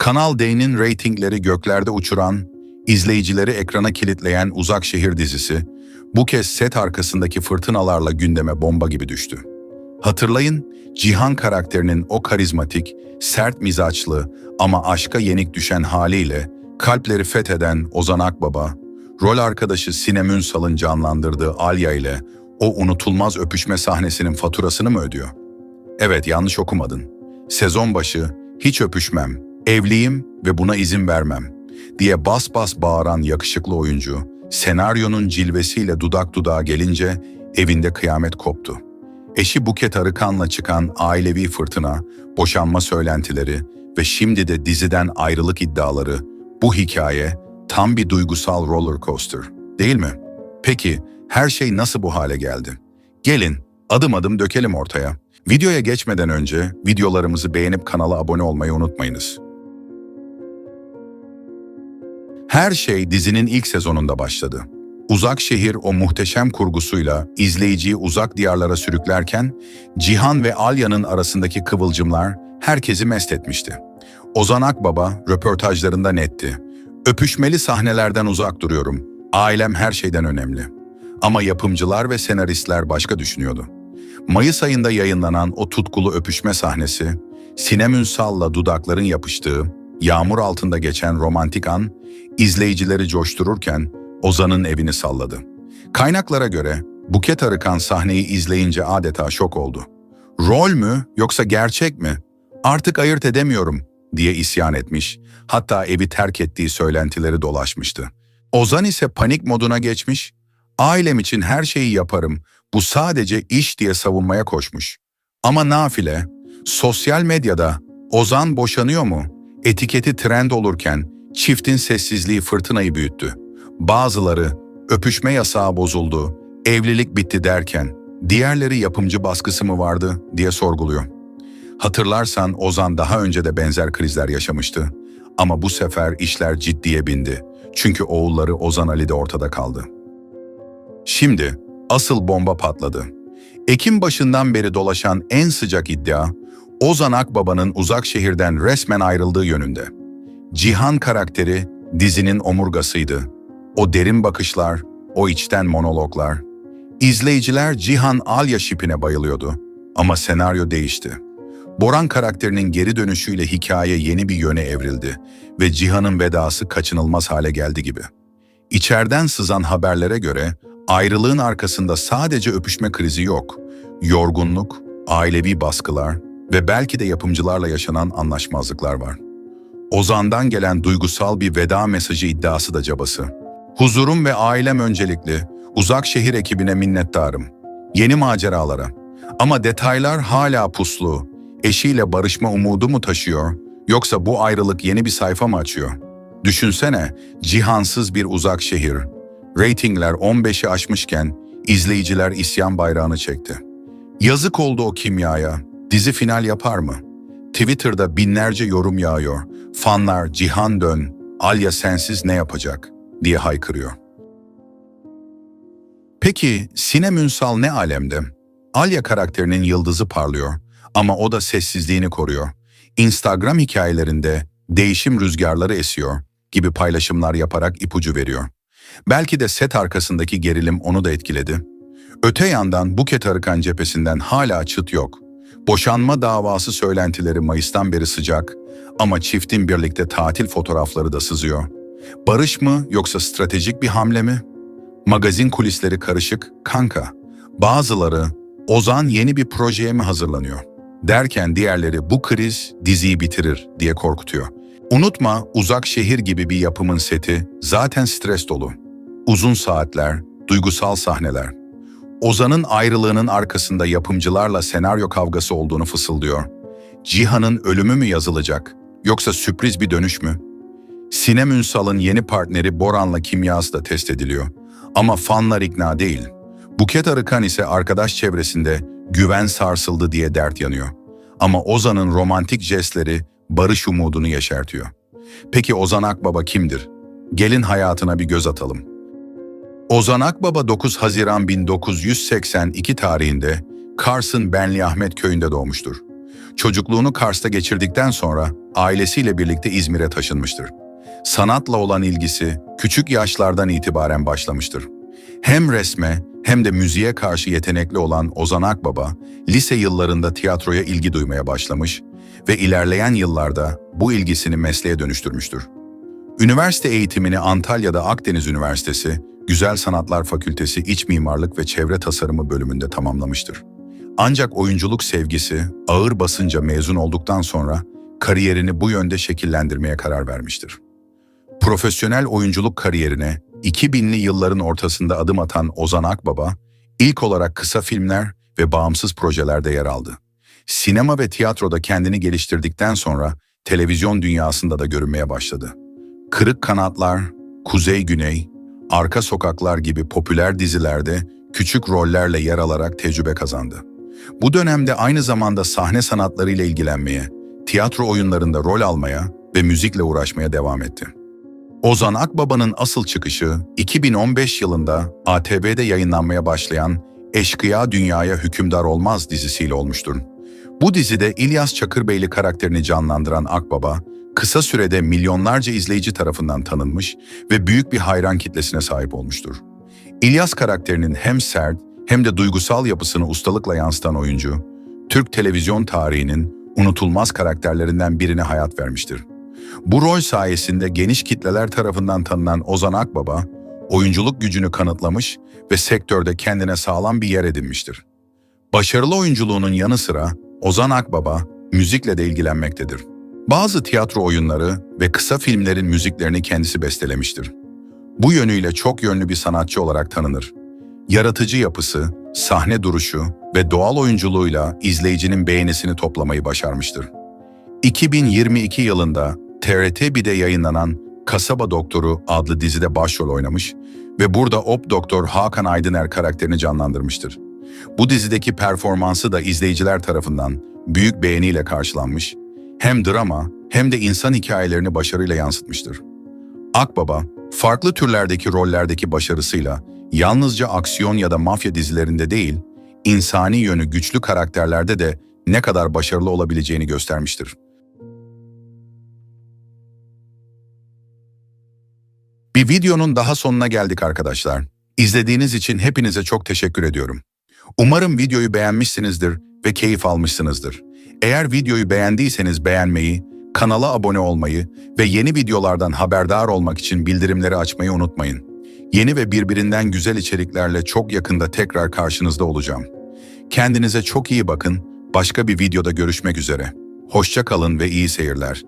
Kanal D'nin reytingleri göklerde uçuran, izleyicileri ekrana kilitleyen Uzak Şehir dizisi, bu kez set arkasındaki fırtınalarla gündeme bomba gibi düştü. Hatırlayın, Cihan karakterinin o karizmatik, sert mizaçlı ama aşka yenik düşen haliyle kalpleri fetheden Ozan Akbaba, rol arkadaşı Sinem Ünsal'ın canlandırdığı Alya ile o unutulmaz öpüşme sahnesinin faturasını mı ödüyor? Evet yanlış okumadın. Sezon başı hiç öpüşmem, evliyim ve buna izin vermem diye bas bas bağıran yakışıklı oyuncu, senaryonun cilvesiyle dudak dudağa gelince evinde kıyamet koptu. Eşi Buket Arıkan'la çıkan ailevi fırtına, boşanma söylentileri ve şimdi de diziden ayrılık iddiaları, bu hikaye tam bir duygusal roller coaster, değil mi? Peki her şey nasıl bu hale geldi? Gelin adım adım dökelim ortaya. Videoya geçmeden önce videolarımızı beğenip kanala abone olmayı unutmayınız. Her şey dizinin ilk sezonunda başladı. Uzak şehir o muhteşem kurgusuyla izleyiciyi uzak diyarlara sürüklerken Cihan ve Alya'nın arasındaki kıvılcımlar herkesi mest etmişti. Ozan Akbaba röportajlarında netti. Öpüşmeli sahnelerden uzak duruyorum. Ailem her şeyden önemli. Ama yapımcılar ve senaristler başka düşünüyordu. Mayıs ayında yayınlanan o tutkulu öpüşme sahnesi, Sinem Ünsal'la dudakların yapıştığı, yağmur altında geçen romantik an, izleyicileri coştururken Ozan'ın evini salladı. Kaynaklara göre Buket Arıkan sahneyi izleyince adeta şok oldu. Rol mü yoksa gerçek mi? Artık ayırt edemiyorum diye isyan etmiş, hatta evi terk ettiği söylentileri dolaşmıştı. Ozan ise panik moduna geçmiş, ailem için her şeyi yaparım, bu sadece iş diye savunmaya koşmuş. Ama nafile, sosyal medyada Ozan boşanıyor mu? Etiketi trend olurken çiftin sessizliği fırtınayı büyüttü. Bazıları öpüşme yasağı bozuldu, evlilik bitti derken diğerleri yapımcı baskısı mı vardı diye sorguluyor. Hatırlarsan Ozan daha önce de benzer krizler yaşamıştı. Ama bu sefer işler ciddiye bindi. Çünkü oğulları Ozan Ali de ortada kaldı. Şimdi asıl bomba patladı. Ekim başından beri dolaşan en sıcak iddia, Ozan Akbaba'nın uzak şehirden resmen ayrıldığı yönünde. Cihan karakteri dizinin omurgasıydı. O derin bakışlar, o içten monologlar. İzleyiciler Cihan Alya şipine bayılıyordu. Ama senaryo değişti. Boran karakterinin geri dönüşüyle hikaye yeni bir yöne evrildi ve Cihan'ın vedası kaçınılmaz hale geldi gibi. İçeriden sızan haberlere göre ayrılığın arkasında sadece öpüşme krizi yok. Yorgunluk, ailevi baskılar ve belki de yapımcılarla yaşanan anlaşmazlıklar var. Ozan'dan gelen duygusal bir veda mesajı iddiası da cabası. Huzurum ve ailem öncelikli, uzak şehir ekibine minnettarım. Yeni maceralara. Ama detaylar hala puslu. Eşiyle barışma umudu mu taşıyor, yoksa bu ayrılık yeni bir sayfa mı açıyor? Düşünsene, cihansız bir uzak şehir. Ratingler 15'i aşmışken izleyiciler isyan bayrağını çekti. Yazık oldu o kimyaya. Dizi final yapar mı? Twitter'da binlerce yorum yağıyor. Fanlar Cihan dön, Alya sensiz ne yapacak diye haykırıyor. Peki Sinem Ünsal ne alemde? Alya karakterinin yıldızı parlıyor ama o da sessizliğini koruyor. Instagram hikayelerinde değişim rüzgarları esiyor gibi paylaşımlar yaparak ipucu veriyor. Belki de set arkasındaki gerilim onu da etkiledi. Öte yandan Buket Arıkan cephesinden hala çıt yok. Boşanma davası söylentileri Mayıs'tan beri sıcak ama çiftin birlikte tatil fotoğrafları da sızıyor. Barış mı yoksa stratejik bir hamle mi? Magazin kulisleri karışık, kanka. Bazıları Ozan yeni bir projeye mi hazırlanıyor? Derken diğerleri bu kriz diziyi bitirir diye korkutuyor. Unutma uzak şehir gibi bir yapımın seti zaten stres dolu. Uzun saatler, duygusal sahneler. Ozan'ın ayrılığının arkasında yapımcılarla senaryo kavgası olduğunu fısıldıyor. Cihan'ın ölümü mü yazılacak yoksa sürpriz bir dönüş mü? Sinem Ünsal'ın yeni partneri Boran'la kimyası da test ediliyor. Ama fanlar ikna değil. Buket Arıkan ise arkadaş çevresinde güven sarsıldı diye dert yanıyor. Ama Ozan'ın romantik jestleri barış umudunu yeşertiyor. Peki Ozan Akbaba kimdir? Gelin hayatına bir göz atalım. Ozan Akbaba 9 Haziran 1982 tarihinde Kars'ın Benli Ahmet köyünde doğmuştur. Çocukluğunu Kars'ta geçirdikten sonra ailesiyle birlikte İzmir'e taşınmıştır. Sanatla olan ilgisi küçük yaşlardan itibaren başlamıştır. Hem resme hem de müziğe karşı yetenekli olan Ozan Akbaba, lise yıllarında tiyatroya ilgi duymaya başlamış ve ilerleyen yıllarda bu ilgisini mesleğe dönüştürmüştür. Üniversite eğitimini Antalya'da Akdeniz Üniversitesi, Güzel Sanatlar Fakültesi İç Mimarlık ve Çevre Tasarımı bölümünde tamamlamıştır. Ancak oyunculuk sevgisi ağır basınca mezun olduktan sonra kariyerini bu yönde şekillendirmeye karar vermiştir. Profesyonel oyunculuk kariyerine 2000'li yılların ortasında adım atan Ozan Akbaba, ilk olarak kısa filmler ve bağımsız projelerde yer aldı. Sinema ve tiyatroda kendini geliştirdikten sonra televizyon dünyasında da görünmeye başladı. Kırık Kanatlar, Kuzey Güney, Arka Sokaklar gibi popüler dizilerde küçük rollerle yer alarak tecrübe kazandı. Bu dönemde aynı zamanda sahne sanatlarıyla ilgilenmeye, tiyatro oyunlarında rol almaya ve müzikle uğraşmaya devam etti. Ozan Akbaba'nın asıl çıkışı 2015 yılında ATV'de yayınlanmaya başlayan Eşkıya Dünyaya Hükümdar Olmaz dizisiyle olmuştur. Bu dizide İlyas Çakırbeyli karakterini canlandıran Akbaba, kısa sürede milyonlarca izleyici tarafından tanınmış ve büyük bir hayran kitlesine sahip olmuştur. İlyas karakterinin hem sert hem de duygusal yapısını ustalıkla yansıtan oyuncu, Türk televizyon tarihinin unutulmaz karakterlerinden birine hayat vermiştir. Bu rol sayesinde geniş kitleler tarafından tanınan Ozan Akbaba, oyunculuk gücünü kanıtlamış ve sektörde kendine sağlam bir yer edinmiştir. Başarılı oyunculuğunun yanı sıra Ozan Akbaba müzikle de ilgilenmektedir. Bazı tiyatro oyunları ve kısa filmlerin müziklerini kendisi bestelemiştir. Bu yönüyle çok yönlü bir sanatçı olarak tanınır. Yaratıcı yapısı, sahne duruşu ve doğal oyunculuğuyla izleyicinin beğenisini toplamayı başarmıştır. 2022 yılında TRT 1'de yayınlanan Kasaba Doktoru adlı dizide başrol oynamış ve burada Op Doktor Hakan Aydıner karakterini canlandırmıştır. Bu dizideki performansı da izleyiciler tarafından büyük beğeniyle karşılanmış, hem drama hem de insan hikayelerini başarıyla yansıtmıştır. Akbaba, farklı türlerdeki rollerdeki başarısıyla yalnızca aksiyon ya da mafya dizilerinde değil, insani yönü güçlü karakterlerde de ne kadar başarılı olabileceğini göstermiştir. Bir videonun daha sonuna geldik arkadaşlar. İzlediğiniz için hepinize çok teşekkür ediyorum. Umarım videoyu beğenmişsinizdir ve keyif almışsınızdır. Eğer videoyu beğendiyseniz beğenmeyi, kanala abone olmayı ve yeni videolardan haberdar olmak için bildirimleri açmayı unutmayın. Yeni ve birbirinden güzel içeriklerle çok yakında tekrar karşınızda olacağım. Kendinize çok iyi bakın, başka bir videoda görüşmek üzere. Hoşça kalın ve iyi seyirler.